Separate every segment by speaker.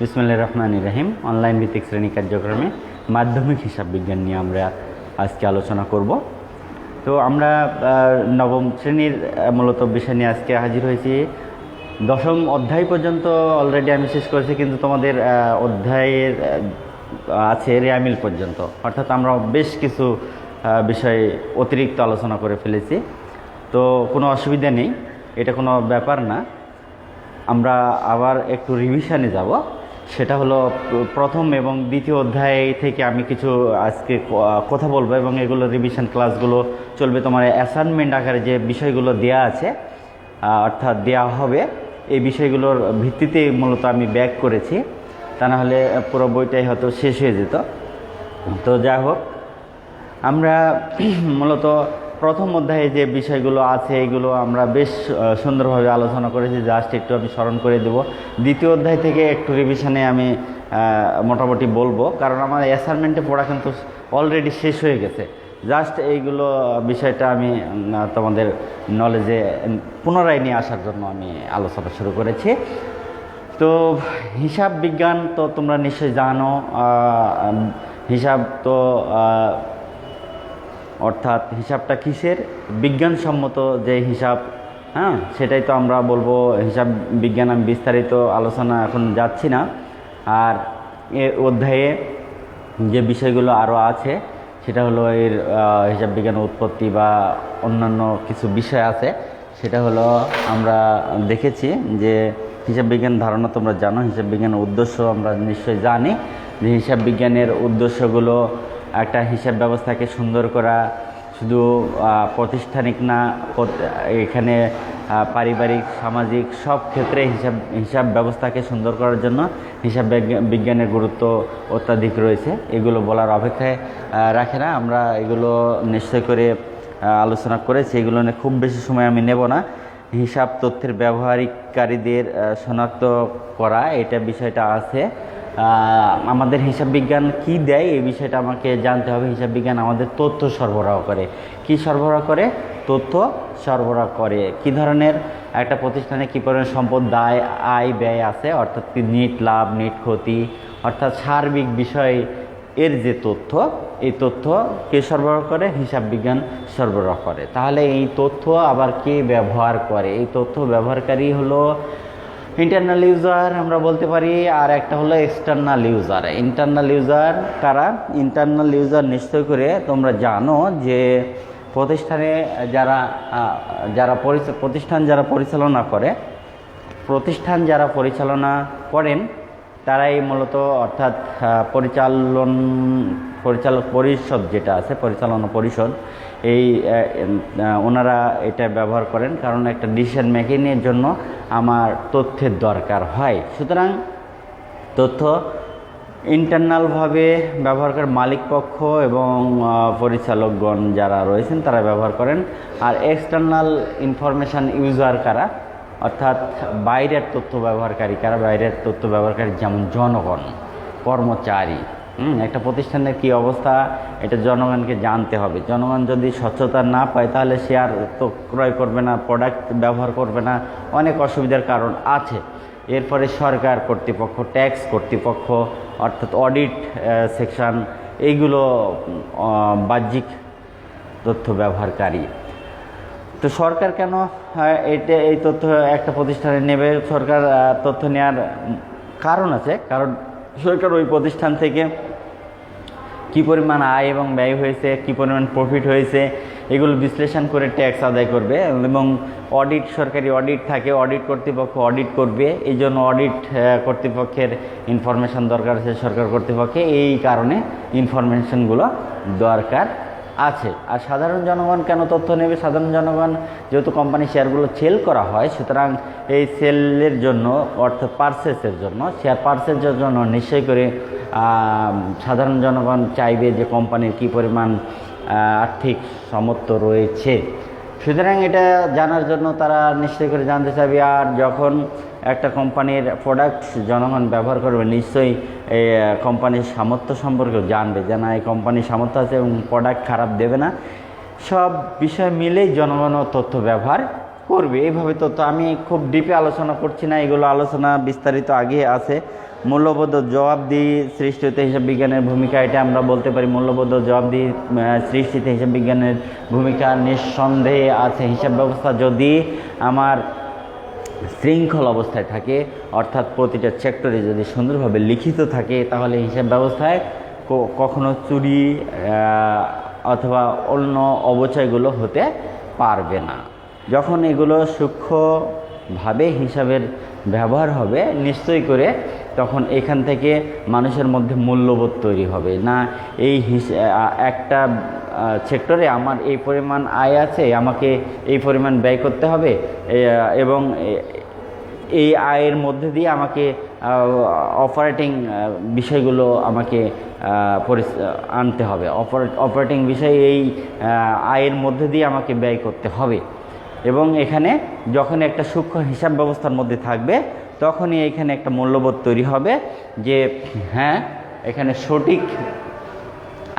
Speaker 1: বিসমুল্লাহ রহমান রহিম। অনলাইন ভিত্তিক শ্রেণি কার্যক্রমে মাধ্যমিক হিসাব বিজ্ঞান নিয়ে আমরা আজকে আলোচনা করব। তো আমরা নবম শ্রেণির মূলত বিষয় নিয়ে আজকে হাজির হয়েছি। দশম অধ্যায় পর্যন্ত অলরেডি আমি শেষ করেছি, কিন্তু তোমাদের অধ্যায়ের আছে রেয়ামিল পর্যন্ত। অর্থাৎ আমরা বেশ কিছু বিষয় অতিরিক্ত আলোচনা করে ফেলেছি। তো কোনো অসুবিধা নেই, এটা কোনো ব্যাপার না। আমরা আবার একটু রিভিশনে যাব। সেটা হলো প্রথম এবং দ্বিতীয় অধ্যায় থেকে আমি কিছু আজকে কথা বলব এবং এগুলো রিভিশন ক্লাসগুলো চলবে তোমার অ্যাসাইনমেন্ট আকারে যে বিষয়গুলো দেয়া আছে অর্থাৎ দেয়া হবে, এই বিষয়গুলোর ভিত্তিতেই মূলত আমি ব্যাক করেছি। তা না হলে পুরো বইটাই হয়তো শেষ হয়ে যেত। তো যাই হোক, আমরা মূলত প্রথম অধ্যায়ে যে বিষয়গুলো আছে, এগুলো আমরা বেশ সুন্দরভাবে আলোচনা করেছি। জাস্ট একটু আমি স্মরণ করে দেব। দ্বিতীয় অধ্যায় থেকে একটু রিভিশনে আমি মোটামুটি বলব। কারণ আমার অ্যাসাইনমেন্টে পড়া কিন্তু অলরেডি শেষ হয়ে গেছে। জাস্ট এইগুলো বিষয়টা আমি তোমাদের নলেজে পুনরায় নিয়ে আসার জন্য আমি আলোচনা শুরু করেছি। তো হিসাব বিজ্ঞান তো তোমরা নিশ্চয়ই জানো হিসাব তো অর্থাৎ হিসাবটা কিসের? বিজ্ঞানসম্মত যে হিসাব হ্যাঁ? সেটাই তো আমরা বলব হিসাব বিজ্ঞান আমি বিস্তারিত আলোচনা এখন যাচ্ছি না। আর এ অধ্যায়ে যে বিষয়গুলো আরও আছে, সেটা হলো এর হিসাব বিজ্ঞান উৎপত্তি বা অন্যান্য কিছু বিষয় আছে। সেটা হলো আমরা দেখেছি যে হিসাব বিজ্ঞান ধারণা তোমরা জানো, হিসাব বিজ্ঞানের উদ্দেশ্য আমরা নিশ্চয়ই জানি। যে হিসাব বিজ্ঞানের উদ্দেশ্যগুলো একটা হিসাব ব্যবস্থাকে সুন্দর করা, শুধু প্রাতিষ্ঠানিক না এখানে পারিবারিক, সামাজিক সব ক্ষেত্রে হিসাব হিসাব ব্যবস্থাকে সুন্দর করার জন্য হিসাব বিজ্ঞানের গুরুত্ব অত্যাধিক রয়েছে। এগুলো বলার অপেক্ষায় রাখে না। আমরা এগুলো নিশ্চয় করে আলোচনা করেছি। এগুলো নিয়ে খুব বেশি সময় আমি নেব না। হিসাব তথ্যের ব্যবহারিককারীদের শনাক্ত করা, এটা বিষয়টা আছে। আমাদের হিসাব বিজ্ঞান কি দেয় এই বিষয়টা আমাকে জানতে হবে। হিসাব বিজ্ঞান আমাদের তথ্য সরবরাহ করে। কি সরবরাহ করে? তথ্য সরবরাহ করে। কি ধরনের একটা প্রতিষ্ঠানে কী পরিমাণ সম্পদ দায়, আয়, ব্যয় আছে? অর্থাৎ নিট লাভ, নিট ক্ষতি? অর্থাৎ সার্বিক বিষয় এর যে তথ্য, এই তথ্য কে সরবরাহ করে? হিসাব বিজ্ঞান সরবরাহ করে। তাহলে এই তথ্য আবার কে ব্যবহার করে? এই তথ্য ব্যবহারকারী হলো ইন্টারনাল ইউজার আমরা বলতে পারি, আর একটা হলো এক্সটার্নাল ইউজার ইন্টারনাল ইউজার কারা? ইন্টারনাল ইউজার নিশ্চয় করে তোমরা জানো যে প্রতিষ্ঠানে যারা যারা প্রতিষ্ঠান যারা পরিচালনা করে, প্রতিষ্ঠান যারা পরিচালনা করেন, তারাই মূলত অর্থাৎ পরিচালন পরিচালক পরিষদ যেটা আছে, পরিচালনা পরিষদ, এই ওনারা এটা ব্যবহার করেন। কারণ একটা ডিসিশন মেকিংয়ের জন্য আমার তথ্যের দরকার হয়। সুতরাং তথ্য ইন্টারনালভাবে ব্যবহার করে মালিক পক্ষ এবং পরিচালকগণ যারা রয়েছেন তারা ব্যবহার করেন। আর এক্সটার্নাল ইনফরমেশান ইউজার কারা? অর্থাৎ বাইরের তথ্য ব্যবহারকারী কারা? বাইরের তথ্য ব্যবহারকারী যেমন জনগণ, কর্মচারী একটা প্রতিষ্ঠানের কি অবস্থা, এটা জনগণকে জানতে হবে। জনগণ যদি স্বচ্ছতা না পায়, তাহলে সে আর তো ক্রয় করবে না প্রোডাক্ট ব্যবহার করবে না, অনেক অসুবিধার কারণ আছে। এরপরে সরকার কর্তৃপক্ষ ট্যাক্স কর্তৃপক্ষ, অর্থাৎ অডিট সেকশন এইগুলো বাহ্যিক তথ্য ব্যবহারকারী। তো সরকার কেন এটা এই তথ্য একটা প্রতিষ্ঠানে নেবে? সরকার তথ্য নেওয়ার কারণ আছে। কারণ সরকার ওই প্রতিষ্ঠান থেকে কী পরিমাণ আয় এবং ব্যয় হয়েছে, কী পরিমাণ প্রফিট হয়েছে, এগুলো বিশ্লেষণ করে ট্যাক্স আদায় করবে এবং অডিট সরকারি অডিট থাকে অডিট কর্তৃপক্ষ অডিট করবে, এই জন্য অডিট কর্তৃপক্ষের ইনফরমেশান দরকার আছে সরকার কর্তৃপক্ষে, এই কারণে ইনফরমেশানগুলো দরকার। আছে। আর সাধারণ জনগণ কেন তথ্য নেবে? সাধারণ জনগণ যেহেতু কোম্পানি শেয়ারগুলো সেল করা হয়, সুতরাং এই সেলের জন্য অর্থাৎ পার্সেসের জন্য শেয়ার পার্সেসের জন্য নিশ্চয়ই করে সাধারণ জনগণ চাইবে যে কোম্পানির কী পরিমাণ আর্থিক সামর্থ্য রয়েছে। সুতরাং এটা জানার জন্য তারা নিশ্চয়ই করে জানতে চাইবে, আর যখন একটা কোম্পানির প্রোডাক্ট জনগণ ব্যবহার করবে, নিশ্চয়ই এই কোম্পানির সামর্থ্য সম্পর্কে জানবে যে না, এই কোম্পানির সামর্থ্য আছে এবং প্রোডাক্ট খারাপ দেবে না। সব বিষয় মিলেই জনগণও তথ্য ব্যবহার করবে। এইভাবে তথ্য আমি খুব ডিপে আলোচনা করছি না, এগুলো আলোচনা বিস্তারিত আগে আছে। মূল্যবোধ জবাবদিহি সৃষ্টিতে হিসাব বিজ্ঞানের ভূমিকা, এটা আমরা বলতে পারি মূল্যবোধ জবাবদিহি সৃষ্টিতে হিসাব বিজ্ঞানের ভূমিকা নিঃসন্দেহে আছে। হিসাব ব্যবস্থা যদি আমার শৃঙ্খল অবস্থায় থাকে, অর্থাৎ প্রতিটা সেক্টরে যদি সুন্দরভাবে লিখিত থাকে, তাহলে হিসাব ব্যবস্থায় কখনো চুরি অথবা অন্য অবচয়গুলো হতে পারবে না। যখন এগুলো সূক্ষ্মভাবে হিসাবের ব্যবহার হবে, নিশ্চয়ই করে তখন এখান থেকে মানুষের মধ্যে মূল্যবোধ তৈরি হবে। না, এই একটা সেক্টরে আমার এই পরিমাণ আয় আছে, আমাকে এই পরিমাণ ব্যয় করতে হবে এবং এই আয়ের মধ্যে দিয়ে আমাকে অপারেটিং বিষয়গুলো আমাকে আনতে হবে। অপারেটিং বিষয় এই আয়ের মধ্যে দিয়ে আমাকে ব্যয় করতে হবে। এবং এখানে যখন একটা সূক্ষ্ম হিসাব ব্যবস্থার মধ্যে থাকবে, তখনই এখানে একটা মূল্যবোধ তৈরি হবে যে হ্যাঁ এখানে সঠিক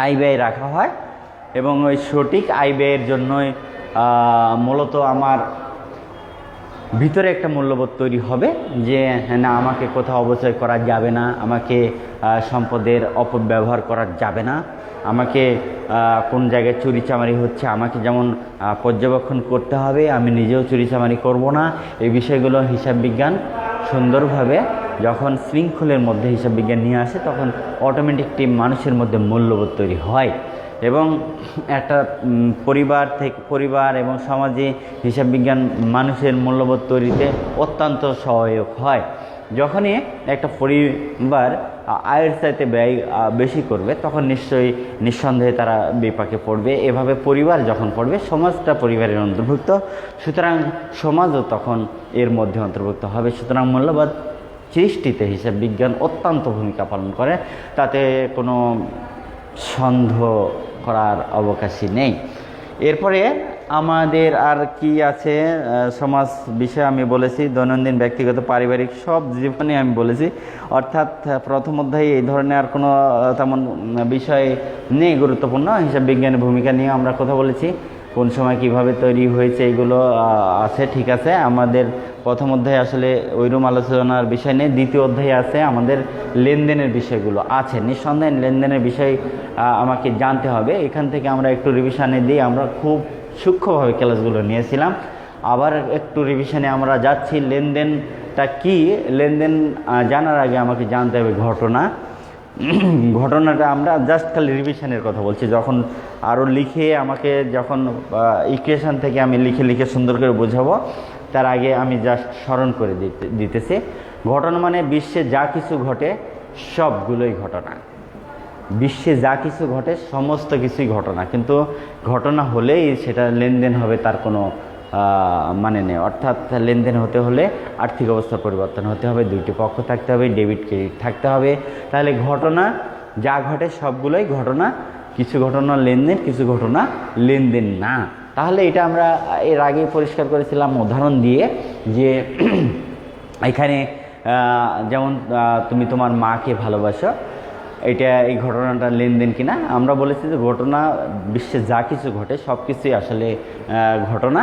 Speaker 1: আয় ব্যয় রাখা হয়। এবং ওই সঠিক আয় ব্যয়ের জন্যই মূলত আমার ভিতরে একটা মূল্যবোধ তৈরি হবে যে, না, আমাকে কোথাও অবচয় করা যাবে না, আমাকে সম্পদের অপব্যবহার করা যাবে না, আমাকে কোন জায়গায় চুরিচামারি হচ্ছে, আমাকে যেমন পর্যবেক্ষণ করতে হবে, আমি নিজেও চুরিচামারি করব না, এই বিষয়গুলো হিসাব বিজ্ঞান সুন্দরভাবে যখন শৃঙ্খলের মধ্যে হিসাব বিজ্ঞান নিয়ে আসে, তখন অটোমেটিক টিম মানুষের মধ্যে মূল্যবোধ তৈরি হয়। এবং একটা পরিবার থেকে, পরিবার এবং সমাজে হিসাব বিজ্ঞান মানুষের মূল্যবোধ তৈরিতে অত্যন্ত সহায়ক হয়। যখনই একটা পরিবার আয়ের চাইতে ব্যয় বেশি করবে, তখন নিশ্চয়ই নিঃসন্দেহে তারা বিপাকে পড়বে। এভাবে পরিবার যখন পড়বে, সমাজটা পরিবারের অন্তর্ভুক্ত। সুতরাং সমাজও তখন এর মধ্যে অন্তর্ভুক্ত হবে। সুতরাং মূল্যবোধ সৃষ্টিতে হিসাব বিজ্ঞান অত্যন্ত ভূমিকা পালন করে। তাতে কোনো সন্দেহ করার অবকাশই নেই। এরপরে আমাদের আর কি আছে? সমাজ বিষয়ে আমি বলেছি, দৈনন্দিন ব্যক্তিগত, পারিবারিক সব জীবনে আমি বলেছি। অর্থাৎ প্রথম অধ্যায়ে এই ধরনের আর কোনো তেমন বিষয় নেই, গুরুত্বপূর্ণ। হিসাব বিজ্ঞানের ভূমিকা নিয়ে আমরা কথা বলেছি। কোন সময় কীভাবে তৈরি হয়েছে এগুলো আছে, ঠিক আছে। আমাদের প্রথম অধ্যায়ে আসলে ওইরকম আলোচনার বিষয় নেই। দ্বিতীয় অধ্যায়ে আছে আমাদের লেনদেনের বিষয়গুলো। আছে, নিঃসন্দেহে লেনদেনের বিষয় আমাকে জানতে হবে। এখান থেকে আমরা একটু রিভিশনে দিয়ে আমরা খুব সূক্ষ্মভাবে ক্লাসগুলো নিয়েছিলাম। আবার একটু রিভিশনে আমরা যাচ্ছি। লেনদেনটা কি? লেনদেন জানার আগে আমাকে জানতে হবে ঘটনা। ঘটনাটা আমরা জাস্ট খালি রিভিশনের কথা বলছি। যখন আরও লিখে আমাকে যখন ইকুয়েশন থেকে আমি লিখে লিখে সুন্দর করে বোঝাবো, তার আগে আমি জাস্ট স্মরণ করে দিতে, দিতেছি। ঘটনা মানে বিশ্বে যা কিছু ঘটে, সবগুলোই ঘটনা। বিশ্বে যা কিছু ঘটে, সমস্ত কিছুই ঘটনা। কিন্তু ঘটনা হলেই সেটা লেনদেন হবে তার কোনো মানে নেই। অর্থাৎ লেনদেন হতে হলে আর্থিক অবস্থার পরিবর্তন হতে হবে, দুইটি পক্ষ থাকতে হবে ডেবিট ক্রেডিট থাকতে হবে। তাহলে ঘটনা যা ঘটে, সবগুলোই ঘটনা। কিছু ঘটনা লেনদেন, কিছু ঘটনা লেনদেন না। তাহলে এটা আমরা, এর আগে পরিষ্কার করেছিলাম উদাহরণ দিয়ে যে এখানে যেমন তুমি তোমার মাকে ভালোবাসো, এটা এই ঘটনাটা লেনদেন কিনা? আমরা বলেছি যে ঘটনা, বিশ্বে যা কিছু ঘটে সব কিছুই আসলে ঘটনা।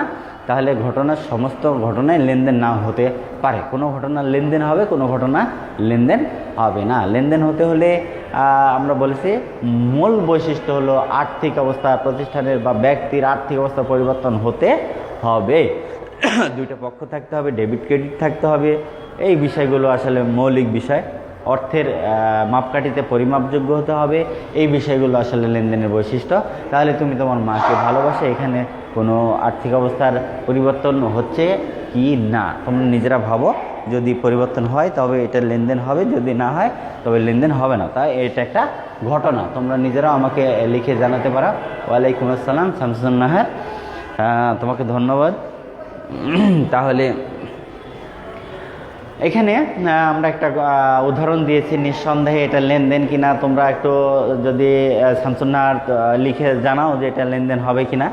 Speaker 1: তাহলে ঘটনার সমস্ত ঘটনায় লেনদেন না হতে পারে। কোনো ঘটনা লেনদেন হবে, কোনো ঘটনা লেনদেন হবে না। লেনদেন হতে হলে আমরা বলেছি মূল বৈশিষ্ট্য হলো আর্থিক অবস্থা প্রতিষ্ঠানের বা ব্যক্তির আর্থিক অবস্থা পরিবর্তন হতে হবে। দুইটা পক্ষ থাকতে হবে, ডেবিট ক্রেডিট থাকতে হবে। এই বিষয়গুলো আসলে মৌলিক বিষয়। অর্থের মাপকাঠিতে পরিমাপযোগ্য হতে হবে। এই বিষয়গুলো আসলে লেনদেনের বৈশিষ্ট্য। তাহলে তুমি তোমার মাকে ভালোবাসে, এখানে কোনো আর্থিক অবস্থার পরিবর্তন হচ্ছে কি না? তোমরা নিজেরা ভাবো, যদি পরিবর্তন হয় তবে এটা লেনদেন হবে, যদি না হয় তবে লেনদেন হবে না। তাই এটা একটা ঘটনা। তোমরা নিজেরাও আমাকে লিখে জানাতে পারো। ওয়ালাইকুম আসসালাম শামসুন নাহার তোমাকে ধন্যবাদ। তাহলে এখানে আমরা একটা উদাহরণ দিয়েছি নিঃসন্দেহে এটা লেনদেন কিনা তোমরা একটু যদি আহ, লিখে জানাও যে এটা লেনদেন হবে কিনা।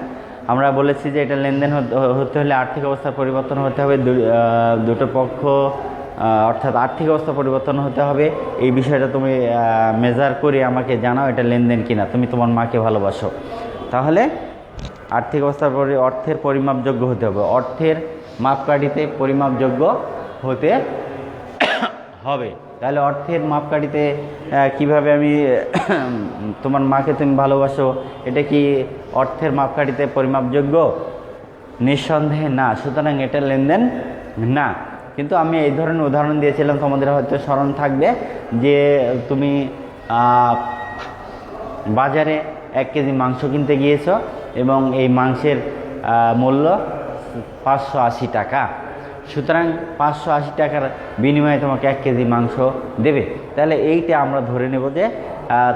Speaker 1: আমরা বলেছি যে এটা লেনদেন হতে- হলে আর্থিক অবস্থার পরিবর্তন হতে হবে দুটো পক্ষ অর্থাৎ আর্থিক অবস্থা পরিবর্তন হতে হবে। এই বিষয়টা তুমি মেজার করে আমাকে জানাও এটা লেনদেন কিনা তুমি তোমার মাকে ভালোবাসো। তাহলে আর্থিক অবস্থার অর্থের পরিমাপযোগ্য হতে হবে। অর্থের মাপকাঠিতে পরিমাপযোগ্য হতে হবে। তাহলে অর্থের মাপকাঠিতে কীভাবে আমি, তোমার মাকে তুমি ভালোবাসো, এটা কি অর্থের মাপকাঠিতে পরিমাপযোগ্য? নিঃসন্দেহে না, সুতরাং এটা লেনদেন না। কিন্তু আমি এই ধরনের উদাহরণ দিয়েছিলাম, তোমাদের হয়তো স্মরণ থাকবে, যে তুমি বাজারে এক কেজি মাংস কিনতে গিয়েছো এবং এই মাংসের মূল্য পাঁচশো আশি টাকা। সুতরাং পাঁচশো আশি টাকার বিনিময়ে তোমাকে এক কেজি মাংস দেবে। তাহলে এইটা আমরা ধরে নেব যে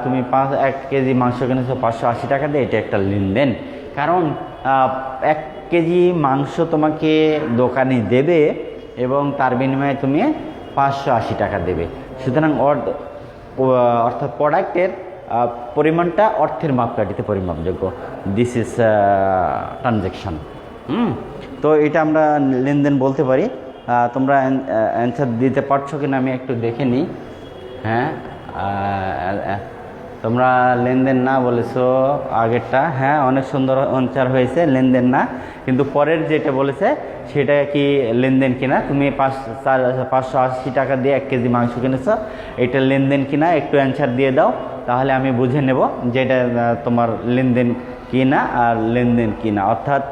Speaker 1: তুমি পাঁচ, এক কেজি মাংস কিনেছো, পাঁচশো আশি টাকা দিয়ে এটা একটা লেনদেন। কারণ এক কেজি মাংস তোমাকে দোকানে দেবে এবং তার বিনিময়ে তুমি পাঁচশো আশি টাকা দেবে। সুতরাং অর- অর্থাৎ প্রোডাক্টের পরিমাণটা অর্থের মাপকাঠিতে পরিমাপযোগ্য। দিস ইজ ট্রানজ্যাকশন হুম, তো এটা আমরা লেনদেন বলতে পারি। তোমরা অ্যান্সার দিতে পারছ কিনা আমি একটু দেখে নিই। হ্যাঁ তোমরা লেনদেন না বলেছ আগেরটা। হ্যাঁ অনেক সুন্দর অঞ্চার হয়েছে, লেনদেন না। কিন্তু পরের যেটা বলেছে, সেটা কি লেনদেন কিনা? তুমি পাঁচ পাঁচশো আশি টাকা দিয়ে এক কেজি মাংস কিনেছো। এটা লেনদেন কিনা? একটু অ্যান্সার দিয়ে দাও, তাহলে আমি বুঝে নেব যে এটা তোমার লেনদেন কিনা আর লেনদেন কিনা। অর্থাৎ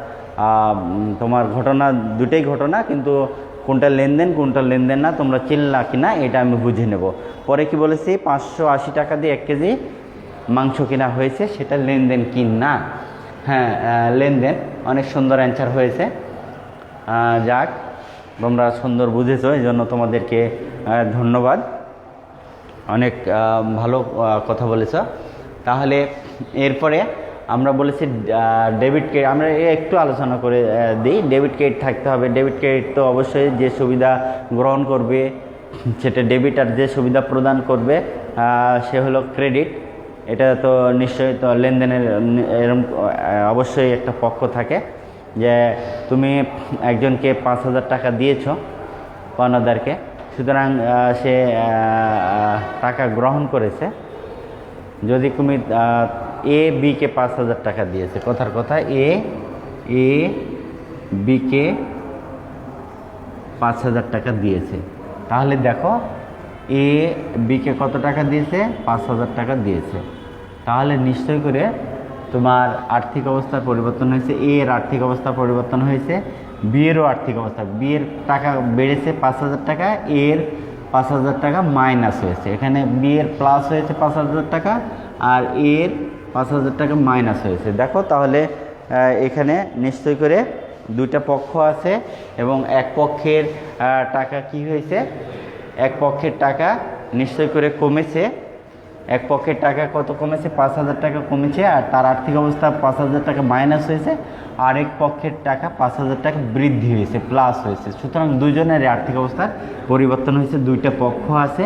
Speaker 1: তোমার ঘটনা দুটোই ঘটনা, কিন্তু কোনটা লেনদেন কোনটা লেনদেন না, তোমরা চিল্লা কিনা, এটা আমি বুঝে নেব। পরে কি বলেছি, পাঁচশো আশি টাকা দিয়ে এক কেজি মাংস কিনা হয়েছে, সেটা লেনদেন কি না? হ্যাঁ লেনদেন, অনেক সুন্দর অ্যান্সার হয়েছে। যাক, তোমরা সুন্দর বুঝেছ এই জন্য তোমাদেরকে ধন্যবাদ। অনেক ভালো কথা বলেছ। তাহলে, এরপরে আমরা বলেছি ডেবিট ক্রেডিট আমরা একটু আলোচনা করে দিই। ডেবিট ক্রেডিট থাকতে হবে। ডেবিট ক্রেডিট তো অবশ্যই যে সুবিধা গ্রহণ করবে, সেটা ডেবিট আর যে সুবিধা প্রদান করবে সে হলো ক্রেডিট এটা তো নিশ্চয়ই তো লেনদেনের, এরম অবশ্যই একটা পক্ষ থাকে যে তুমি একজনকে পাঁচ হাজার টাকা দিয়েছ পাওনাদারকে সুতরাং সে টাকা গ্রহণ করেছে। যদি তুমি এ বিকে পাঁচ হাজার টাকা দিয়েছে। কথার কথা এ এ বিকে পাঁচ হাজার টাকা দিয়েছে। তাহলে দেখো এ বিকে কত টাকা দিয়েছে? পাঁচ হাজার টাকা দিয়েছে। তাহলে নিশ্চয় করে তোমার আর্থিক অবস্থার পরিবর্তন হয়েছে এ এর আর্থিক অবস্থা পরিবর্তন হয়েছে বি এরও আর্থিক অবস্থা। বি এর টাকা বেড়েছে পাঁচ হাজার টাকা এর পাঁচ হাজার টাকা মাইনাস হয়েছে। এখানে বি এর প্লাস হয়েছে পাঁচ হাজার টাকা, আর এর পাঁচ হাজার টাকা মাইনাস হয়েছে। দেখো তাহলে এখানে নিশ্চয় করে দুইটা পক্ষ আছে এবং এক পক্ষের টাকা কি হয়েছে? এক পক্ষের টাকা নিশ্চয় করে কমেছে। এক পক্ষের টাকা কত কমেছে? পাঁচ হাজার টাকা কমেছে, আর তার আর্থিক অবস্থা পাঁচ হাজার টাকা মাইনাস হয়েছে আরেক পক্ষের টাকা পাঁচ হাজার টাকা বৃদ্ধি হয়েছে প্লাস হয়েছে। সুতরাং দুজনের আর্থিক অবস্থার পরিবর্তন হয়েছে, দুইটা পক্ষ আছে।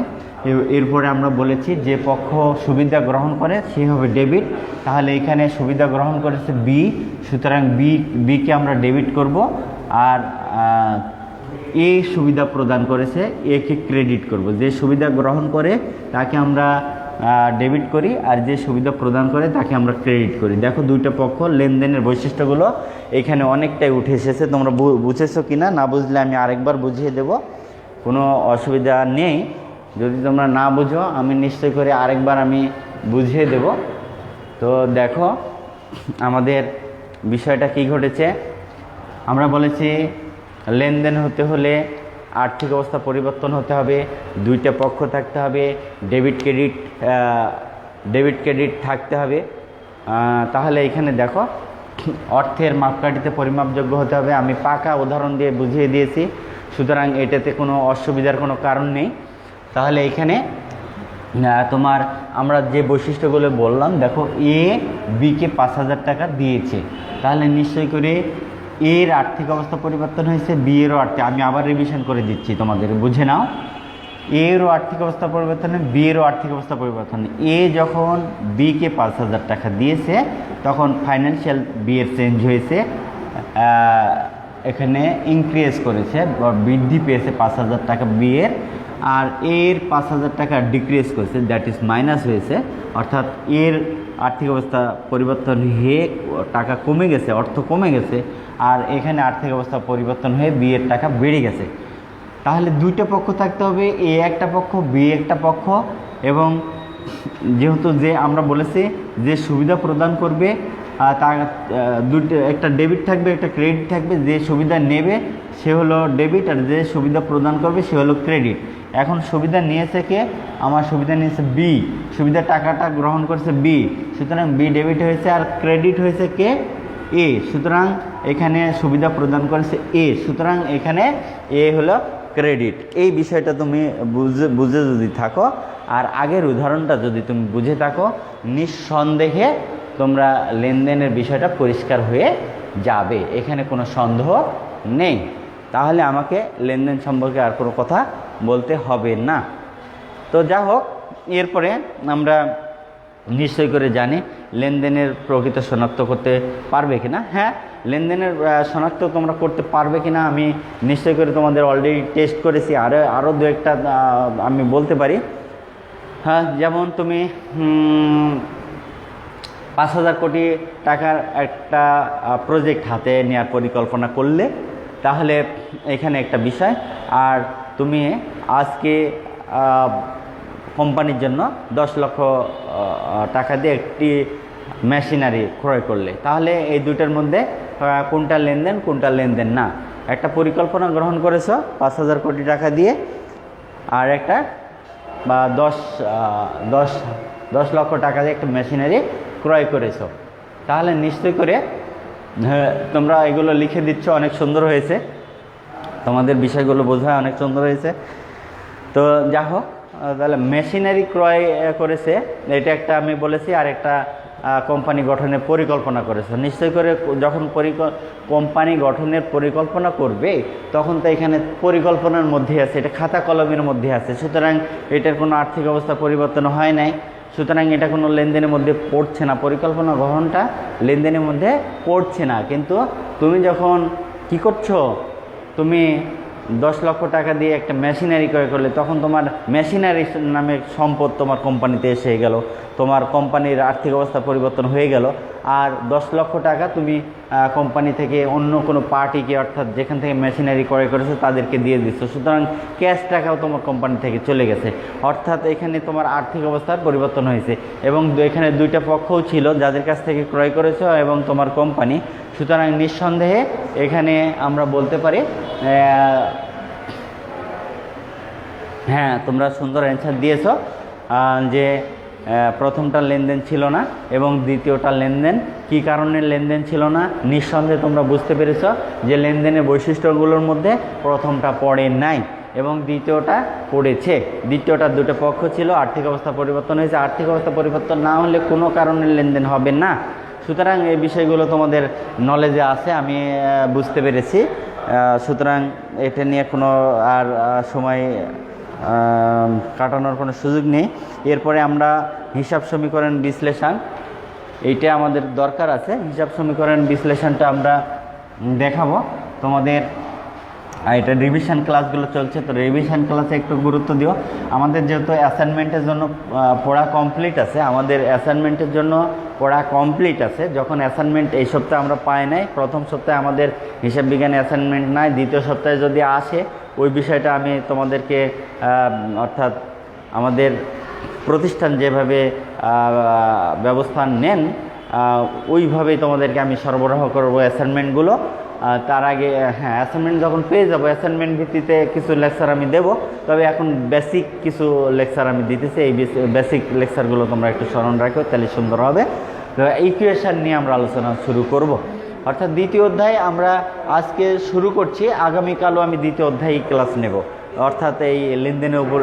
Speaker 1: এরপরে আমরা বলেছি যে পক্ষ সুবিধা গ্রহণ করে, সে হবে ডেবিট তাহলে এখানে সুবিধা গ্রহণ করেছে বি সুতরাং বি বিকে আমরা ডেবিট করব, আর এ সুবিধা প্রদান করেছে একে ক্রেডিট করব। যে সুবিধা গ্রহণ করে, তাকে আমরা ডেবিট করি আর যে সুবিধা প্রদান করে তাকে আমরা ক্রেডিট করি। দেখো দুইটা পক্ষ, লেনদেনের বৈশিষ্ট্যগুলো এখানে অনেকটাই উঠে এসেছে। তোমরা বুঝেছ কি না না বুঝলে আমি আরেকবার বুঝিয়ে দেব। কোনো অসুবিধা নেই। যদি তোমরা না বুঝো, আমি নিশ্চয় করে আরেকবার আমি বুঝিয়ে দেব। তো দেখো, আমাদের বিষয়টা কি ঘটেছে? আমরা বলেছি, লেনদেন হতে হলে আর্থিক অবস্থা পরিবর্তন হতে হবে, দুইটা পক্ষ থাকতে হবে ডেবিট ক্রেডিট ডেবিট ক্রেডিট থাকতে হবে। তাহলে এখানে দেখো, অর্থের মাপকাঠিতে পরিমাপযোগ্য হতে হবে। আমি পাকা উদাহরণ দিয়ে বুঝিয়ে দিয়েছি, সুতরাং এটাতে কোনো অসুবিধার কোনো কারণ নেই। তাহলে এখানে তোমার আমরা যে বৈশিষ্ট্যগুলো বললাম, দেখো এ বিকে পাঁচ হাজার টাকা দিয়েছে। তাহলে নিশ্চয় করে এর আর্থিক অবস্থা পরিবর্তন হয়েছে বি এরও আর্থিক, আমি আবার রিভিশন করে দিচ্ছি তোমাদের, বুঝে নাও। এরও আর্থিক অবস্থা পরিবর্তন বি এরও আর্থিক অবস্থা পরিবর্তন। এ যখন বিকে পাঁচ হাজার টাকা দিয়েছে, তখন ফাইন্যান্সিয়াল বি এর চেঞ্জ হয়েছে এখানে ইনক্রিজ করেছে বৃদ্ধি পেয়েছে পাঁচ হাজার টাকা বি এর আর এর পাঁচ হাজার টাকা ডিক্রিজ করেছে দ্যাট ইজ মাইনাস হয়েছে। অর্থাৎ এর আর্থিক অবস্থা পরিবর্তন হয়ে, টাকা কমে গেছে, অর্থ কমে গেছে আর এখানে আর্থিক অবস্থা পরিবর্তন হয়ে বিয়ের টাকা বেড়ে গেছে। তাহলে দুইটা পক্ষ থাকতে হবে, এ একটা পক্ষ, বি একটা পক্ষ এবং যেহেতু যে আমরা বলেছি যে সুবিধা প্রদান করবে তার দুটো একটা ডেবিট থাকবে, একটা ক্রেডিট থাকবে, যে সুবিধা নেবে সে হলো ডেবিট আর যে সুবিধা প্রদান করবে সে হলো ক্রেডিট। এখন সুবিধা নিয়েছে কে? আমার সুবিধা নিয়েছে বি, সুবিধা টাকাটা গ্রহণ করেছে বি, সুতরাং বি ডেবিট হয়েছে আর ক্রেডিট হয়েছে কে? এ, সুতরাং এখানে সুবিধা প্রদান করেছে এ সুতরাং এখানে এ হলো ক্রেডিট এই বিষয়টা তুমি বুঝে বুঝে যদি থাকো, আর আগের উদাহরণটা যদি তুমি বুঝে থাকো, নিঃসন্দেহে তোমরা লেনদেনের বিষয়টা পরিষ্কার হয়ে যাবে। এখানে কোনো সন্দেহ নেই। তাহলে আমাকে লেনদেন সম্পর্কে আর কোনো কথা বলতে হবে না। তো যা হোক, এরপরে আমরা নিশ্চয় করে জানি লেনদেনের প্রকৃত শনাক্ত করতে পারবে কিনা। হ্যাঁ লেনদেনের শনাক্ত তোমরা করতে পারবে কিনা আমি নিশ্চয় করে তোমাদের অলরেডি টেস্ট করেছি। আরও আরও দু একটা আমি বলতে পারি। হ্যাঁ যেমন তুমি পাঁচ হাজার কোটি টাকার একটা প্রজেক্ট হাতে নেওয়ার পরিকল্পনা করলে, তাহলে এখানে একটা বিষয়। আর তুমি আজকে কোম্পানির জন্য দশ লক্ষ টাকা দিয়ে একটি মেশিনারি ক্রয় করলে, তাহলে এই দুইটার মধ্যে কোনটা লেনদেন কোনটা লেনদেন? না, একটা পরিকল্পনা গ্রহণ করেছ, পাঁচ হাজার কোটি টাকা দিয়ে, আর একটা, বা দশ দশ দশ লক্ষ টাকা দিয়ে একটা মেশিনারি ক্রয় করেছ। তাহলে নিশ্চয় করে তোমরা এগুলো লিখে দিচ্ছ, অনেক সুন্দর হয়েছে। তোমাদের বিষয়গুলো বোঝায় অনেক সুন্দর হয়েছে। তো যা হোক তাহলে মেশিনারি ক্রয় করেছে, এটা একটা আমি বলেছি, আর একটা কোম্পানি গঠনের পরিকল্পনা করেছে। নিশ্চয় করে যখন কোম্পানি গঠনের পরিকল্পনা করবে, তখন তো এখানে পরিকল্পনার মধ্যে আছে, এটা খাতা কলমের মধ্যে আছে। সুতরাং এটার কোনো আর্থিক অবস্থা পরিবর্তন হয় নাই। সুতরাং এটা কোনো লেনদেনের মধ্যে পড়ছে না। পরিকল্পনা গ্রহণটা লেনদেনের মধ্যে পড়ছে না। কিন্তু তুমি যখন কি করছ? তুমি দশ লক্ষ টাকা দিয়ে একটা মেশিনারি ক্রয় করলে, তখন তোমার মেশিনারি নামে সম্পদ তোমার কোম্পানিতে এসে গেল। তোমার কোম্পানির আর্থিক অবস্থা পরিবর্তন হয়ে গেল। আর দশ লক্ষ টাকা তুমি কোম্পানি থেকে অন্য কোনো পার্টিকে অর্থাৎ যেখান থেকে মেশিনারি ক্রয় করেছ তাদেরকে দিয়ে দিচ্ছ। সুতরাং ক্যাশ টাকাও তোমার কোম্পানি থেকে চলে গেছে। অর্থাৎ এখানে তোমার আর্থিক অবস্থার পরিবর্তন হয়েছে। এবং এখানে দুইটা পক্ষও ছিল, যাদের কাছ থেকে ক্রয় করেছ এবং তোমার কোম্পানি। সুতরাং নিঃসন্দেহে এখানে আমরা বলতে পারি হ্যাঁ তোমরা সুন্দর অ্যান্সার দিয়েছ যে প্রথমটা লেনদেন ছিল না এবং দ্বিতীয়টা লেনদেন কি কারণে লেনদেন ছিল না? নিঃসন্দেহে তোমরা বুঝতে পেরেছ যে লেনদেনের বৈশিষ্ট্যগুলোর মধ্যে প্রথমটা পড়ে নাই এবং দ্বিতীয়টা পড়েছে। দ্বিতীয়টা দুটো পক্ষ ছিল, আর্থিক অবস্থা পরিবর্তন হয়েছে। আর্থিক অবস্থা পরিবর্তন না হলে কোনো কারণে লেনদেন হবে না। সুতরাং এই বিষয়গুলো তোমাদের নলেজে আছে, আমি বুঝতে পেরেছি। সুতরাং এটা নিয়ে কোনো আর সময় কাটানোর কোনো সুযোগ নেই। এরপরে আমরা হিসাব সমীকরণ বিশ্লেষণ। এইটা আমাদের দরকার আছে। হিসাব সমীকরণ বিশ্লেষণটা আমরা দেখাবো। তোমাদের এটা রিভিশন ক্লাসগুলো চলছে, তো রিভিশন ক্লাসে একটু গুরুত্ব দিও। আমাদের যেহেতু অ্যাসাইনমেন্টের জন্য পড়া কমপ্লিট আছে, আমাদের অ্যাসাইনমেন্টের জন্য পড়া কমপ্লিট আছে। যখন অ্যাসাইনমেন্ট এই সপ্তাহে আমরা পাই নাই, প্রথম সপ্তাহে আমাদের হিসাব বিজ্ঞানে অ্যাসাইনমেন্ট নাই, দ্বিতীয় সপ্তাহে যদি আসে, ওই বিষয়টা আমি তোমাদেরকে অর্থাৎ আমাদের প্রতিষ্ঠান যেভাবে ব্যবস্থা নেন ওইভাবেই তোমাদেরকে আমি সরবরাহ করব অ্যাসাইনমেন্টগুলো তার আগে হ্যাঁ অ্যাসাইনমেন্ট যখন পেয়ে যাব অ্যাসাইনমেন্ট ভিত্তিতে কিছু লেকচার আমি দেব। তবে এখন বেসিক কিছু লেকচার আমি দিতেছি। এই বেসিক লেকচারগুলো তোমরা একটু স্মরণ রাখো, তাহলে সুন্দর হবে। তো ইকুয়েশন নিয়ে আমরা আলোচনা শুরু করব। অর্থাৎ দ্বিতীয় অধ্যায় আমরা আজকে শুরু করছি। আগামীকালও আমি দ্বিতীয় অধ্যায় ক্লাস নেব। অর্থাৎ এই লেনদেনের উপর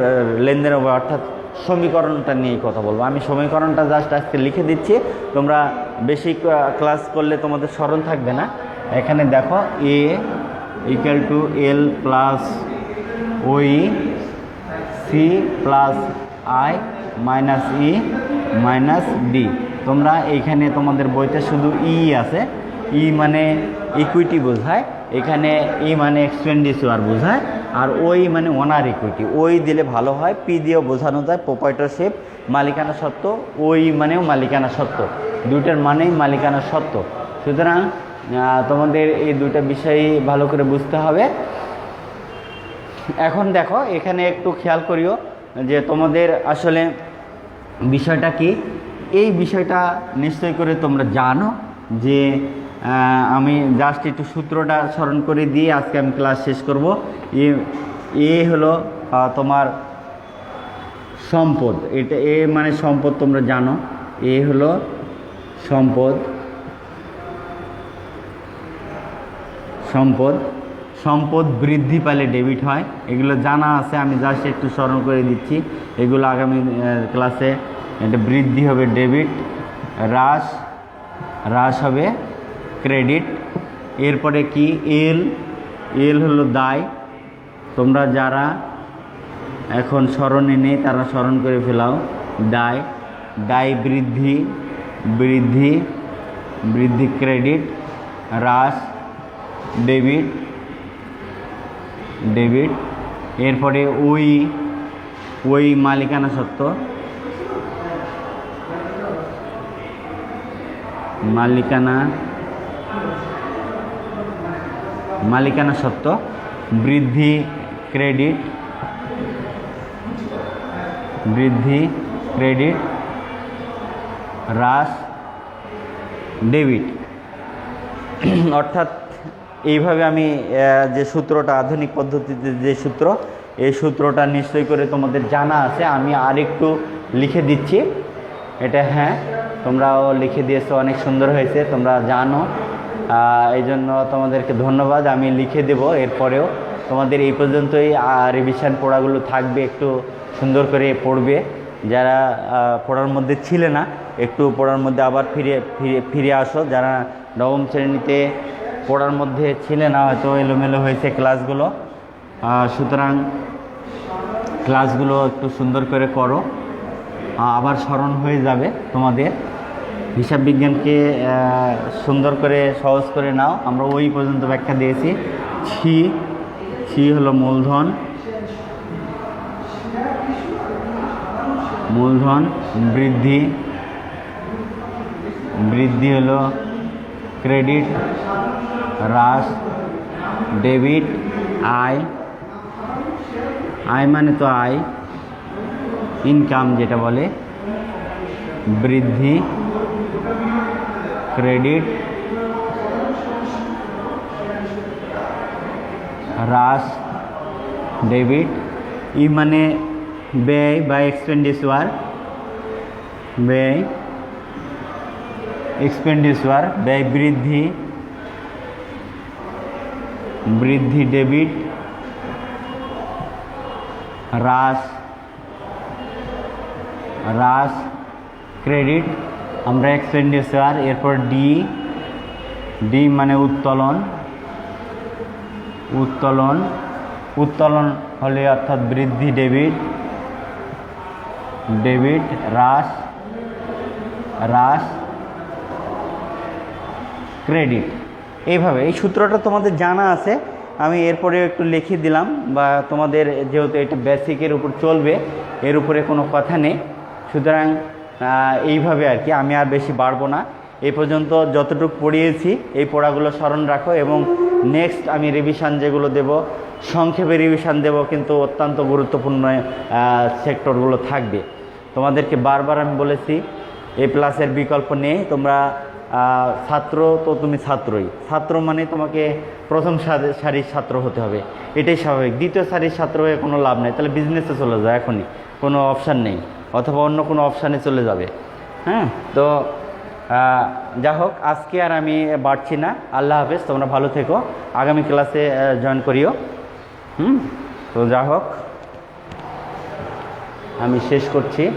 Speaker 1: লেনদেনের উপর, অর্থাৎ সমীকরণটা নিয়ে কথা বলব। আমি সমীকরণটা জাস্ট আজকে লিখে দিচ্ছি। তোমরা বেশি ক্লাস করলে তোমাদের স্মরণ থাকবে না। এখানে দেখো A equal to L plus ওই C plus I minus E minus D তোমরা এইখানে তোমাদের বইতে শুধু ই আছে। ই মানে ইকুইটি বোঝায়, এখানে ই মানে এক্সপেন্ডিচার বোঝায়, আর ওই মানে ওনার ইকুইটি ওই দিলে ভালো হয় পি দিয়েও বোঝানো যায় প্রোপাইটারশিপ মালিকানা সত্ত্ব ওই মানেও মালিকানা সত্ত্ব দুইটার মানেই মালিকানা সত্ত্ব সুতরাং তোমাদের এই দুটা বিষয় ভালো করে বুঝতে হবে। এখন দেখো, এখানে একটু খেয়াল করিও যে তোমাদের আসলে বিষয়টা কি? এই বিষয়টা নিশ্চয় করে তোমরা জানো যে আমি জাস্ট একটু সূত্রটা স্মরণ করে দিয়ে আজকে আমি ক্লাস শেষ করব। এ এ হলো তোমার সম্পদ। এটা, এ মানে সম্পদ তোমরা জানো। এ হলো সম্পদ। সম্পদ। সম্পদ বৃদ্ধি পেলে ডেবিট হয়। এগুলো জানা আছে, আমি জাস্ট একটু স্মরণ করে দিচ্ছি। এগুলো আগামী ক্লাসে এটা বৃদ্ধি হবে ডেবিট হ্রাস হ্রাস হবে ক্রেডিট এরপরে কি? এল এল হলো দায়। তোমরা যারা এখন স্মরণে নেই, তারা স্মরণ করে ফেলাও। দায় দায় বৃদ্ধি বৃদ্ধি বৃদ্ধি ক্রেডিট হ্রাস ডেবিট ডেবিট এরপরে ওই ওই মালিকানা সত্ত্ব মালিকানা মালিকানা সত্ত্ব বৃদ্ধি, ক্রেডিট বৃদ্ধি, ক্রেডিট, হ্রাস ডেবিট অর্থাৎ এইভাবে আমি যে সূত্রটা, আধুনিক পদ্ধতিতে যে সূত্র, এই সূত্রটা নিশ্চয় করে তোমাদের জানা আছে। আমি আরেকটু লিখে দিচ্ছি। এটা হ্যাঁ তোমরাও লিখে দিয়েছ, অনেক সুন্দর হয়েছে, তোমরা জানো। এই জন্য তোমাদেরকে ধন্যবাদ। আমি লিখে দেব, এরপরেও তোমাদের এই পর্যন্তই। রিভিশন পড়াগুলো থাকবে, একটু সুন্দর করে পড়বে। যারা পড়ার মধ্যে ছিলে না, একটু পড়ার মধ্যে আবার ফিরে ফিরে ফিরে আসো। যারা নবম শ্রেণীতে পড়ার মধ্যে ছিলে না, হয়তো এলোমেলো হয়েছে ক্লাসগুলো। সুতরাং ক্লাসগুলো একটু সুন্দর করে করো। আবার স্মরণ হয়ে যাবে তোমাদের। হিসাব বিজ্ঞানকে সুন্দর করে, সহজ করে নাও। আমরা ওই পর্যন্ত ব্যাখ্যা দিয়েছি। ছি ছি হলো মূলধন। মূলধন বৃদ্ধি। বৃদ্ধি হলো ক্রেডিট। হ্রাস ডেবিট আয় আয় মানে তো আয় ইনকাম যেটা বলে বৃদ্ধি ক্রেডিট হ্রাস ডেবিট ই মানে ব্যয় বা এক্সপেন্ডিচার ব্যয় এক্সপেন্ডিচার ব্যয় বৃদ্ধি বৃদ্ধি ডেবিট, হ্রাস হ্রাস, ক্রেডিট, আমরা এক্সপেন্ডিচার এরপর ডি ডি মানে উত্তোলন উত্তোলন উত্তোলন হলে অর্থাৎ বৃদ্ধি ডেবিট ডেবিট, হ্রাস হ্রাস, ক্রেডিট। এইভাবে, এই সূত্রটা তোমাদের জানা আছে, আমি এরপরে একটু লিখে দিলাম, বা তোমাদের যেহেতু এটা বেসিকের উপর চলবে, এর উপরে কোনো কথা নেই। সুতরাং এইভাবে আর কি, আমি আর বেশি বাড়বো না। এই পর্যন্ত যতটুকু পড়িয়েছি, এই পড়াগুলো স্মরণ রাখো এবং নেক্সট আমি রিভিশন যেগুলো দেব, সংক্ষেপে রিভিশন দেব, কিন্তু অত্যন্ত গুরুত্বপূর্ণ সেক্টরগুলো থাকবে। তোমাদেরকে বারবার আমি বলেছি এ প্লাসের বিকল্প নেই, তোমরা ছাত্র তো তুমি ছাত্রই। ছাত্র মানে তোমাকে প্রথম সারি- সারির ছাত্র হতে হবে। এটাই স্বাভাবিক। দ্বিতীয় সারির ছাত্র হয়ে কোনো লাভ নেই। তাহলে বিজনেসে চলে যাও এখনই। কোনো অপশান নেই। অথবা অন্য কোনো অপশানে চলে যাবে। হ্যাঁ? তো যা হোক, আজকে আর আমি বাড়ছি না। আল্লাহ হাফেজ, তোমরা ভালো থেকো। আগামী ক্লাসে জয়েন করিও। হুম? তো যা হোক, আমি শেষ করছি।